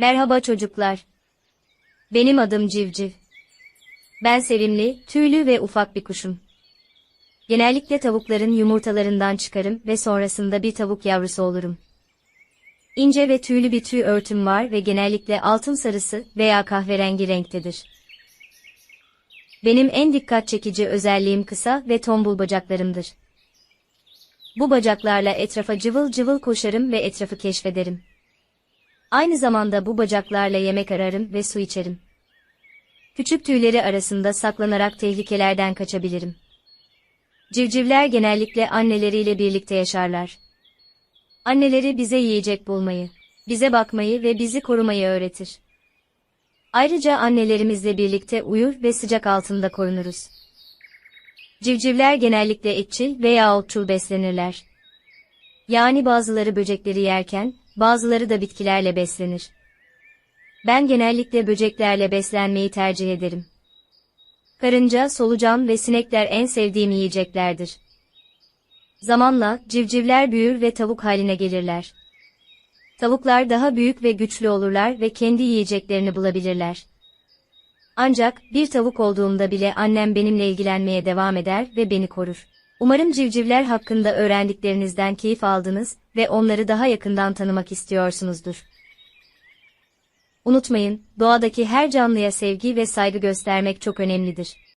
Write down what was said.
Merhaba çocuklar. Benim adım Civciv. Ben sevimli, tüylü ve ufak bir kuşum. Genellikle tavukların yumurtalarından çıkarım ve sonrasında bir tavuk yavrusu olurum. İnce ve tüylü bir tüy örtüm var ve genellikle altın sarısı veya kahverengi renktedir. Benim en dikkat çekici özelliğim kısa ve tombul bacaklarımdır. Bu bacaklarla etrafa cıvıl cıvıl koşarım ve etrafı keşfederim. Aynı zamanda bu bacaklarla yemek ararım ve su içerim. Küçük tüyleri arasında saklanarak tehlikelerden kaçabilirim. Civcivler genellikle anneleriyle birlikte yaşarlar. Anneleri bize yiyecek bulmayı, bize bakmayı ve bizi korumayı öğretir. Ayrıca annelerimizle birlikte uyur ve sıcak altında korunuruz. Civcivler genellikle etçil veya otçul beslenirler. Yani bazıları böcekleri yerken, bazıları da bitkilerle beslenir. Ben genellikle böceklerle beslenmeyi tercih ederim. Karınca, solucan ve sinekler en sevdiğim yiyeceklerdir. Zamanla civcivler büyür ve tavuk haline gelirler. Tavuklar daha büyük ve güçlü olurlar ve kendi yiyeceklerini bulabilirler. Ancak bir tavuk olduğumda bile annem benimle ilgilenmeye devam eder ve beni korur. Umarım civcivler hakkında öğrendiklerinizden keyif aldınız ve onları daha yakından tanımak istiyorsunuzdur. Unutmayın, doğadaki her canlıya sevgi ve saygı göstermek çok önemlidir.